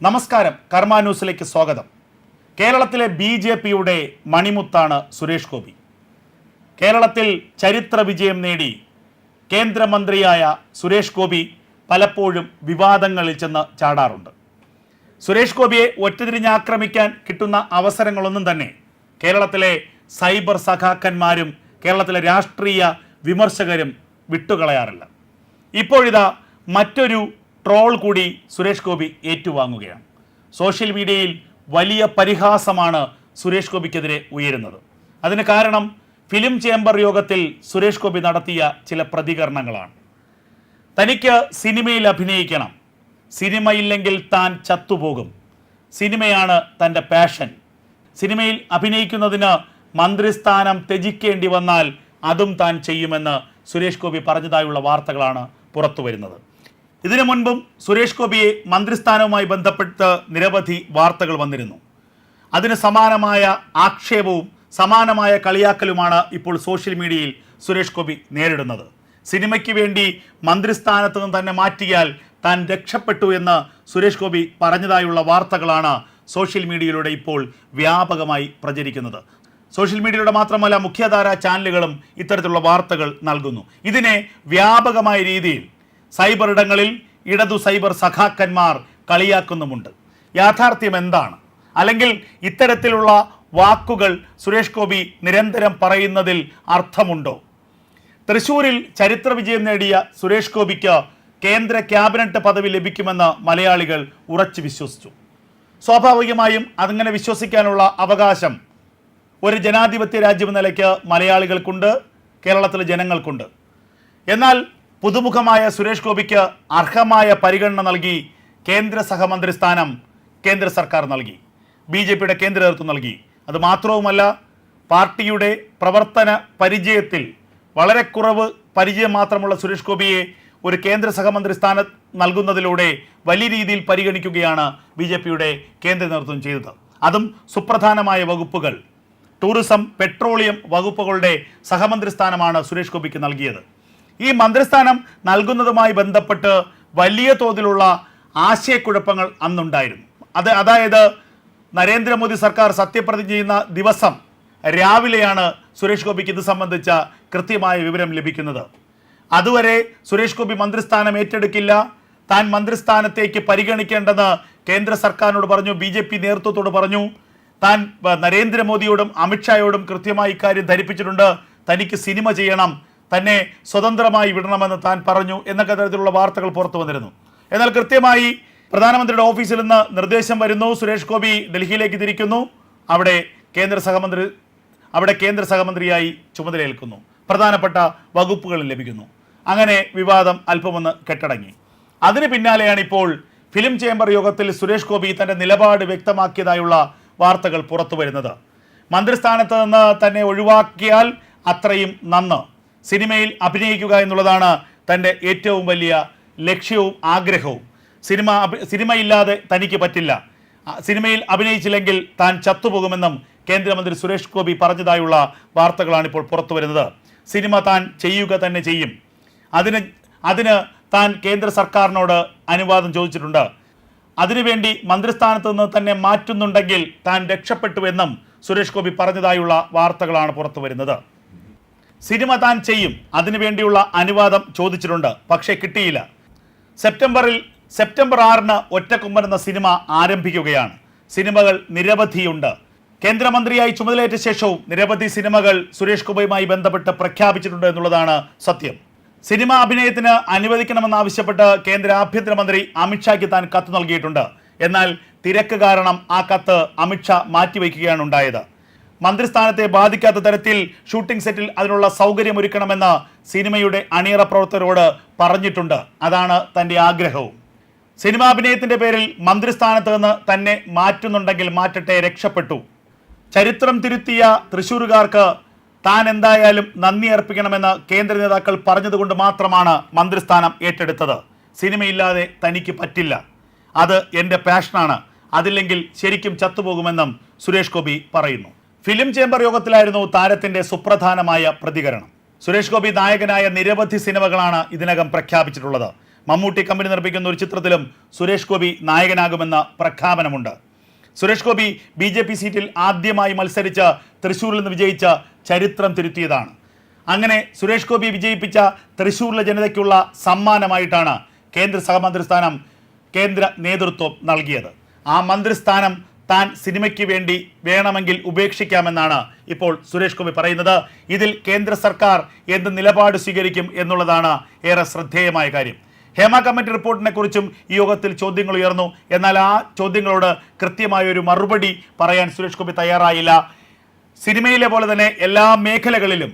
നമസ്കാരം. കർമ്മ ന്യൂസിലേക്ക് സ്വാഗതം. കേരളത്തിലെ ബി ജെ പിയുടെ മണിമുത്താണ് സുരേഷ് ഗോപി. കേരളത്തിൽ ചരിത്ര വിജയം നേടി കേന്ദ്രമന്ത്രിയായ സുരേഷ് ഗോപി പലപ്പോഴും വിവാദങ്ങളിൽ ചെന്ന് ചാടാറുണ്ട്. സുരേഷ് ഗോപിയെ ഒറ്റതിരിഞ്ഞാക്രമിക്കാൻ കിട്ടുന്ന അവസരങ്ങളൊന്നും തന്നെ കേരളത്തിലെ സൈബർ സഖാക്കന്മാരും കേരളത്തിലെ രാഷ്ട്രീയ വിമർശകരും വിട്ടുകളയാറില്ല. ഇപ്പോഴിതാ മറ്റൊരു ട്രോൾ കൂടി സുരേഷ് ഗോപി ഏറ്റുവാങ്ങുകയാണ്. സോഷ്യൽ മീഡിയയിൽ വലിയ പരിഹാസമാണ് സുരേഷ് ഗോപിക്കെതിരെ ഉയരുന്നത്. അതിന് കാരണം ഫിലിം ചേംബർ യോഗത്തിൽ സുരേഷ് ഗോപി നടത്തിയ ചില പ്രതികരണങ്ങളാണ്. തനിക്ക് സിനിമയിൽ അഭിനയിക്കണം. സിനിമയില്ലെങ്കിൽ താൻ ചത്തുപോകും. സിനിമയാണ് തന്റെ പാഷൻ. സിനിമയിൽ അഭിനയിക്കുന്നതിന് മന്ത്രിസ്ഥാനം ത്യജിക്കേണ്ടി വന്നാൽ അതും താൻ ചെയ്യുമെന്ന് സുരേഷ് ഗോപി പറഞ്ഞതായുള്ള വാർത്തകളാണ് പുറത്തു വരുന്നത് ഇതിനു മുൻപും സുരേഷ് ഗോപിയെ മന്ത്രിസ്ഥാനവുമായി ബന്ധപ്പെട്ട് നിരവധി വാർത്തകൾ വന്നിരുന്നു. അതിന് സമാനമായ ആക്ഷേപവും സമാനമായ കളിയാക്കലുമാണ് ഇപ്പോൾ സോഷ്യൽ മീഡിയയിൽ സുരേഷ് ഗോപി നേരിടുന്നത്. സിനിമയ്ക്ക് വേണ്ടി മന്ത്രിസ്ഥാനത്ത് നിന്ന് തന്നെ മാറ്റിയാൽ താൻ രക്ഷപ്പെട്ടു എന്ന് സുരേഷ് ഗോപി പറഞ്ഞതായുള്ള വാർത്തകളാണ് സോഷ്യൽ മീഡിയയിലൂടെ ഇപ്പോൾ വ്യാപകമായി പ്രചരിക്കുന്നത്. സോഷ്യൽ മീഡിയയിലൂടെ മാത്രമല്ല മുഖ്യധാര ചാനലുകളും ഇത്തരത്തിലുള്ള വാർത്തകൾ നൽകുന്നു. ഇതിനെ വ്യാപകമായ രീതിയിൽ സൈബർ ഇടങ്ങളിൽ ഇടതു സൈബർ സഖാക്കന്മാർ കളിയാക്കുന്നുമുണ്ട്. യാഥാർത്ഥ്യം എന്താണ്? അല്ലെങ്കിൽ ഇത്തരത്തിലുള്ള വാക്കുകൾ സുരേഷ് ഗോപി നിരന്തരം പറയുന്നതിൽ അർത്ഥമുണ്ടോ? തൃശൂരിൽ ചരിത്ര വിജയം നേടിയ സുരേഷ് ഗോപിക്ക് കേന്ദ്ര ക്യാബിനറ്റ് പദവി ലഭിക്കുമെന്ന് മലയാളികൾ ഉറച്ചു വിശ്വസിച്ചു. സ്വാഭാവികമായും അതങ്ങനെ വിശ്വസിക്കാനുള്ള അവകാശം ഒരു ജനാധിപത്യ രാജ്യം നിലയ്ക്ക് മലയാളികൾക്കുണ്ട് കേരളത്തിലെ ജനങ്ങൾക്കുണ്ട്. എന്നാൽ പുതുമുഖമായ സുരേഷ് ഗോപിക്ക് അർഹമായ പരിഗണന നൽകി കേന്ദ്ര സഹമന്ത്രി സ്ഥാനം കേന്ദ്ര സർക്കാർ നൽകി. ബി ജെ പിയുടെ കേന്ദ്ര നേതൃത്വം നൽകി. അത് മാത്രവുമല്ല പാർട്ടിയുടെ പ്രവർത്തന പരിചയത്തിൽ വളരെ കുറവ് പരിചയം മാത്രമുള്ള സുരേഷ് ഗോപിയെ ഒരു കേന്ദ്ര സഹമന്ത്രി സ്ഥാനം നൽകുന്നതിലൂടെ വലിയ രീതിയിൽ പരിഗണിക്കുകയാണ് ബി ജെ പിയുടെ കേന്ദ്ര നേതൃത്വം ചെയ്തത്. അതും സുപ്രധാനമായ വകുപ്പുകൾ. ടൂറിസം പെട്രോളിയം വകുപ്പുകളുടെ സഹമന്ത്രി സ്ഥാനമാണ് സുരേഷ് ഗോപിക്ക് നൽകിയത്. ഈ മന്ത്രിസ്ഥാനം നൽകുന്നതുമായി ബന്ധപ്പെട്ട് വലിയ തോതിലുള്ള ആശയക്കുഴപ്പങ്ങൾ അന്നുണ്ടായിരുന്നു. അത് അതായത് നരേന്ദ്രമോദി സർക്കാർ സത്യപ്രതിജ്ഞ ചെയ്യുന്ന ദിവസം രാവിലെയാണ് സുരേഷ് ഗോപിക്ക് ഇത് സംബന്ധിച്ച കൃത്യമായ വിവരം ലഭിക്കുന്നത്. അതുവരെ സുരേഷ് ഗോപി മന്ത്രിസ്ഥാനം ഏറ്റെടുക്കില്ല. താൻ മന്ത്രിസ്ഥാനത്തേക്ക് പരിഗണിക്കേണ്ടെന്ന് കേന്ദ്ര സർക്കാരിനോട് പറഞ്ഞു ബി ജെ പി നേതൃത്വത്തോട് പറഞ്ഞു. താൻ നരേന്ദ്രമോദിയോടും അമിത്ഷായോടും കൃത്യമായി ഇക്കാര്യം ധരിപ്പിച്ചിട്ടുണ്ട്. തനിക്ക് സിനിമ ചെയ്യണം. തന്നെ സ്വതന്ത്രമായി വിടണമെന്ന് താൻ പറഞ്ഞു എന്നൊക്കെ തരത്തിലുള്ള വാർത്തകൾ പുറത്തു വന്നിരുന്നു. എന്നാൽ കൃത്യമായി പ്രധാനമന്ത്രിയുടെ ഓഫീസിൽ നിന്ന് നിർദ്ദേശം വരുന്നു. സുരേഷ് ഗോപി ഡൽഹിയിലേക്ക് തിരിക്കുന്നു. അവിടെ കേന്ദ്ര സഹമന്ത്രി അവിടെ കേന്ദ്ര സഹമന്ത്രിയായി ചുമതലയേൽക്കുന്നു. പ്രധാനപ്പെട്ട വകുപ്പുകൾ ലഭിക്കുന്നു. അങ്ങനെ വിവാദം അല്പമൊന്ന് കെട്ടടങ്ങി. അതിന് പിന്നാലെയാണ് ഇപ്പോൾ ഫിലിം ചേംബർ യോഗത്തിൽ സുരേഷ് ഗോപി തന്റെ നിലപാട് വ്യക്തമാക്കിയതായുള്ള വാർത്തകൾ പുറത്തു വരുന്നത്. മന്ത്രിസ്ഥാനത്ത് നിന്ന് തന്നെ ഒഴിവാക്കിയാൽ അത്രയും നന്ന്. സിനിമയിൽ അഭിനയിക്കുക എന്നുള്ളതാണ് തന്റെ ഏറ്റവും വലിയ ലക്ഷ്യവും ആഗ്രഹവും. സിനിമ സിനിമയില്ലാതെ തനിക്ക് പറ്റില്ല. സിനിമയിൽ അഭിനയിച്ചില്ലെങ്കിൽ താൻ ചത്തുപോകുമെന്നും കേന്ദ്രമന്ത്രി സുരേഷ് ഗോപി പറഞ്ഞതായുള്ള വാർത്തകളാണ് ഇപ്പോൾ പുറത്തു വരുന്നത്. സിനിമ താൻ ചെയ്യുക തന്നെ ചെയ്യും. അതിന് അതിന് താൻ കേന്ദ്ര സർക്കാരിനോട് അനുവാദം ചോദിച്ചിട്ടുണ്ട്. അതിനുവേണ്ടി മന്ത്രിസ്ഥാനത്ത് നിന്ന് തന്നെ മാറ്റുന്നുണ്ടെങ്കിൽ താൻ രക്ഷപ്പെട്ടുവെന്നും സുരേഷ് ഗോപി പറഞ്ഞതായുള്ള വാർത്തകളാണ് പുറത്തു വരുന്നത്. സിനിമ താൻ ചെയ്യും. അതിനുവേണ്ടിയുള്ള അനുവാദം ചോദിച്ചിട്ടുണ്ട്. പക്ഷേ കിട്ടിയില്ല. സെപ്റ്റംബറിൽ സെപ്റ്റംബർ ആറിന് ഒറ്റക്കൊമ്പൻ എന്ന സിനിമ ആരംഭിക്കുകയാണ്. സിനിമകൾ നിരവധിയുണ്ട്. കേന്ദ്രമന്ത്രിയായി ചുമതലയേറ്റ ശേഷവും നിരവധി സിനിമകൾ സുരേഷ് ഗോപയുമായി ബന്ധപ്പെട്ട് പ്രഖ്യാപിച്ചിട്ടുണ്ട് എന്നുള്ളതാണ് സത്യം. സിനിമ അഭിനയത്തിന് അനുവദിക്കണമെന്നാവശ്യപ്പെട്ട് കേന്ദ്ര ആഭ്യന്തരമന്ത്രി അമിത്ഷായ്ക്ക് താൻ കത്ത് നൽകിയിട്ടുണ്ട്. എന്നാൽ തിരക്ക് കാരണം ആ കത്ത് അമിത്ഷാ മാറ്റിവെക്കുകയാണ് ഉണ്ടായത്. മന്ത്രിസ്ഥാനത്തെ ബാധിക്കാത്ത തരത്തിൽ ഷൂട്ടിംഗ് സെറ്റിൽ അതിനുള്ള സൗകര്യമൊരുക്കണമെന്ന് സിനിമയുടെ അണിയറ പ്രവർത്തകരോട് പറഞ്ഞിട്ടുണ്ട്. അതാണ് തന്റെ ആഗ്രഹവും. സിനിമാഭിനയത്തിന്റെ പേരിൽ മന്ത്രിസ്ഥാനത്ത് നിന്ന് തന്നെ മാറ്റുന്നുണ്ടെങ്കിൽ മാറ്റട്ടെ രക്ഷപ്പെട്ടു. ചരിത്രം തിരുത്തിയ തൃശ്ശൂരുകാർക്ക് താൻ എന്തായാലും നന്ദി അർപ്പിക്കണമെന്ന് കേന്ദ്ര നേതാക്കൾ പറഞ്ഞതുകൊണ്ട് മാത്രമാണ് മന്ത്രിസ്ഥാനം ഏറ്റെടുത്തത്. സിനിമയില്ലാതെ തനിക്ക് പറ്റില്ല. അത് എന്റെ പാഷനാണ്. അതില്ലെങ്കിൽ ശരിക്കും ചത്തുപോകുമെന്നും സുരേഷ് ഗോപി പറയുന്നു. ഫിലിം ചേംബർ യോഗത്തിലായിരുന്നു താരത്തിന്റെ സുപ്രധാനമായ പ്രതികരണം. സുരേഷ് ഗോപി നായകനായ നിരവധി സിനിമകളാണ് ഇതിനകം പ്രഖ്യാപിച്ചിട്ടുള്ളത്. മമ്മൂട്ടി കമ്പനി നിർമ്മിക്കുന്ന ഒരു ചിത്രത്തിലും സുരേഷ് ഗോപി നായകനാകുമെന്ന പ്രഖ്യാപനമുണ്ട്. Suresh Gopi B J P സീറ്റിൽ ആദ്യമായി മത്സരിച്ച് തൃശ്ശൂരിൽ നിന്ന് വിജയിച്ച ചരിത്രം തിരുത്തിയതാണ്. അങ്ങനെ സുരേഷ് ഗോപി വിജയിപ്പിച്ച തൃശ്ശൂരിലെ ജനതയ്ക്കുള്ള സമ്മാനമായിട്ടാണ് കേന്ദ്ര സഹമന്ത്രി സ്ഥാനം കേന്ദ്ര നേതൃത്വം നൽകിയത്. ആ മന്ത്രിസ്ഥാനം താൻ സിനിമയ്ക്ക് വേണ്ടി വേണമെങ്കിൽ ഉപേക്ഷിക്കാമെന്നാണ് ഇപ്പോൾ സുരേഷ് ഗോപി പറയുന്നത്. ഇതിൽ കേന്ദ്ര സർക്കാർ എന്ത് നിലപാട് സ്വീകരിക്കും എന്നുള്ളതാണ് ഏറെ ശ്രദ്ധേയമായ കാര്യം. ഹേമ കമ്മിറ്റി റിപ്പോർട്ടിനെ കുറിച്ചും ഈ യോഗത്തിൽ ചോദ്യങ്ങൾ ഉയർന്നു. എന്നാൽ ആ ചോദ്യങ്ങളോട് കൃത്യമായ ഒരു മറുപടി പറയാൻ സുരേഷ് ഗോപി തയ്യാറായില്ല. സിനിമയിലെ പോലെ തന്നെ എല്ലാ മേഖലകളിലും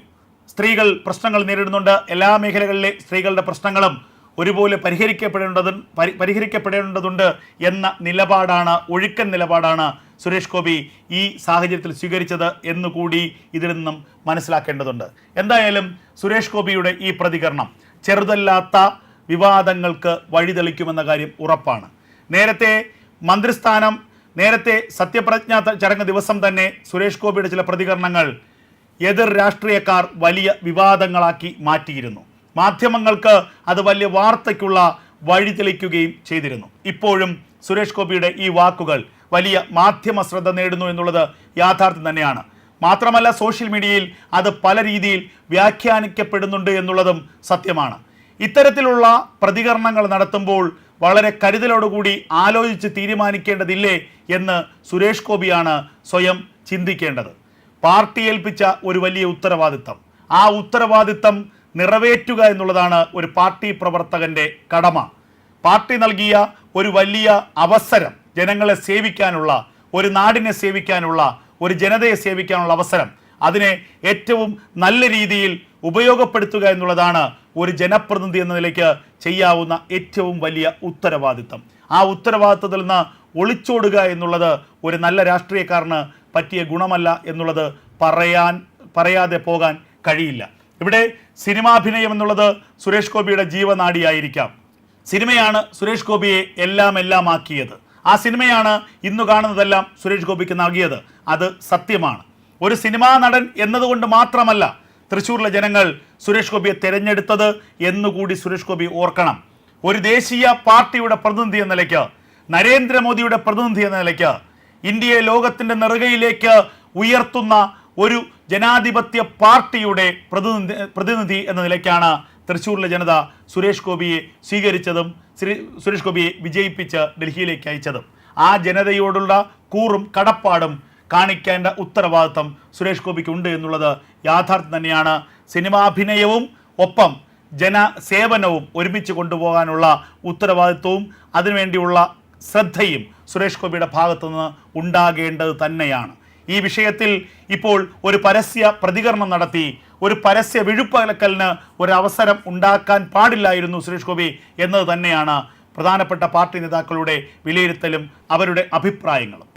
സ്ത്രീകൾ പ്രശ്നങ്ങൾ നേരിടുന്നുണ്ട്. എല്ലാ മേഖലകളിലെ സ്ത്രീകളുടെ പ്രശ്നങ്ങളും ഒരുപോലെ പരിഹരിക്കപ്പെടേണ്ടത് പരിഹരിക്കപ്പെടേണ്ടതുണ്ട് എന്ന നിലപാടാണ് ഒഴുക്കൻ നിലപാടാണ് സുരേഷ് ഗോപി ഈ സാഹചര്യത്തിൽ സ്വീകരിച്ചത് എന്നുകൂടി ഇതിൽ നിന്നും മനസ്സിലാക്കേണ്ടതുണ്ട്. എന്തായാലും സുരേഷ് ഗോപിയുടെ ഈ പ്രതികരണം ചെറുതല്ലാത്ത വിവാദങ്ങൾക്ക് വഴിതെളിക്കുമെന്ന കാര്യം ഉറപ്പാണ്. നേരത്തെ മന്ത്രിസ്ഥാനം നേരത്തെ സത്യപ്രതിജ്ഞാ ത- ചടങ്ങ് ദിവസം തന്നെ സുരേഷ് ഗോപിയുടെ ചില പ്രതികരണങ്ങൾ എതിർ രാഷ്ട്രീയക്കാർ വലിയ വിവാദങ്ങളാക്കി മാറ്റിയിരുന്നു. മാധ്യമങ്ങൾക്ക് അത് വലിയ വാർത്തയ്ക്കുള്ള വഴി തെളിക്കുകയും ചെയ്തിരുന്നു. ഇപ്പോഴും സുരേഷ് ഗോപിയുടെ ഈ വാക്കുകൾ വലിയ മാധ്യമ ശ്രദ്ധ നേടുന്നു എന്നുള്ളത് യാഥാർത്ഥ്യം തന്നെയാണ്. മാത്രമല്ല സോഷ്യൽ മീഡിയയിൽ അത് പല രീതിയിൽ വ്യാഖ്യാനിക്കപ്പെടുന്നുണ്ട് എന്നുള്ളതും സത്യമാണ്. ഇത്തരത്തിലുള്ള പ്രതികരണങ്ങൾ നടത്തുമ്പോൾ വളരെ കരുതലോടുകൂടി ആലോചിച്ച് തീരുമാനിക്കേണ്ടതില്ലേ എന്ന് സുരേഷ് ഗോപിയാണ് സ്വയം ചിന്തിക്കേണ്ടത്. പാർട്ടി ഏൽപ്പിച്ച ഒരു വലിയ ഉത്തരവാദിത്തം. ആ ഉത്തരവാദിത്തം നിറവേറ്റുക എന്നുള്ളതാണ് ഒരു പാർട്ടി പ്രവർത്തകന്റെ കടമ. പാർട്ടി നൽകിയ ഒരു വലിയ അവസരം ജനങ്ങളെ സേവിക്കാനുള്ള ഒരു നാടിനെ സേവിക്കാനുള്ള ഒരു ജനതയെ സേവിക്കാനുള്ള അവസരം. അതിനെ ഏറ്റവും നല്ല രീതിയിൽ ഉപയോഗപ്പെടുത്തുക എന്നുള്ളതാണ് ഒരു ജനപ്രതിനിധി എന്ന നിലയ്ക്ക് ചെയ്യാവുന്ന ഏറ്റവും വലിയ ഉത്തരവാദിത്തം. ആ ഉത്തരവാദിത്തത്തിൽ നിന്ന് ഒളിച്ചോടുക എന്നുള്ളത് ഒരു നല്ല രാഷ്ട്രീയക്കാരന് പറ്റിയ ഗുണമല്ല എന്നുള്ളത് പറയാൻ പറയാതെ പോകാൻ കഴിയില്ല. ഇവിടെ സിനിമാഭിനയം എന്നുള്ളത് സുരേഷ് ഗോപിയുടെ ജീവനാടിയായിരിക്കാം. സിനിമയാണ് സുരേഷ് ഗോപിയെ എല്ലാം എല്ലാം ആക്കിയത് ആ സിനിമയാണ് ഇന്ന് കാണുന്നതെല്ലാം സുരേഷ് ഗോപിക്ക് നൽകിയത്. അത് സത്യമാണ്. ഒരു സിനിമാ നടൻ എന്നതുകൊണ്ട് മാത്രമല്ല തൃശ്ശൂരിലെ ജനങ്ങൾ സുരേഷ് ഗോപിയെ തിരഞ്ഞെടുത്തത് എന്നുകൂടി സുരേഷ് ഗോപി ഓർക്കണം. ഒരു ദേശീയ പാർട്ടിയുടെ പ്രതിനിധി എന്ന നിലയ്ക്ക് നരേന്ദ്രമോദിയുടെ പ്രതിനിധി എന്ന നിലയ്ക്ക് ഇന്ത്യയെ ലോകത്തിന്റെ നെറുകയിലേക്ക് ഉയർത്തുന്ന ഒരു ജനാധിപത്യ പാർട്ടിയുടെ പ്രതിനിധി പ്രതിനിധി എന്ന നിലയ്ക്കാണ് തൃശ്ശൂരിലെ ജനത സുരേഷ് ഗോപിയെ സ്വീകരിച്ചതും സുരേഷ് ഗോപിയെ വിജയിപ്പിച്ച് ഡൽഹിയിലേക്ക് അയച്ചതും. ആ ജനതയോടുള്ള കൂറും കടപ്പാടും കാണിക്കേണ്ട ഉത്തരവാദിത്തം സുരേഷ് ഗോപിക്ക് ഉണ്ട് എന്നുള്ളത് യാഥാർത്ഥ്യം തന്നെയാണ്. സിനിമാഭിനയവും ഒപ്പം ജനസേവനവും ഒരുമിച്ച് കൊണ്ടുപോകാനുള്ള ഉത്തരവാദിത്വവും അതിനുവേണ്ടിയുള്ള ശ്രദ്ധയും സുരേഷ് ഗോപിയുടെ ഭാഗത്തുനിന്ന് ഉണ്ടാകേണ്ടത് തന്നെയാണ്. ഈ വിഷയത്തിൽ ഇപ്പോൾ ഒരു പരസ്യ പ്രതികരണം നടത്തി ഒരു പരസ്യ വിഴുപ്പകലക്കലിന് അവസരം ഉണ്ടാക്കാൻ പാടില്ലായിരുന്നു സുരേഷ് ഗോപി എന്നത് തന്നെയാണ് പ്രധാനപ്പെട്ട പാർട്ടി നേതാക്കളുടെ വിലയിരുത്തലും അവരുടെ അഭിപ്രായങ്ങളും.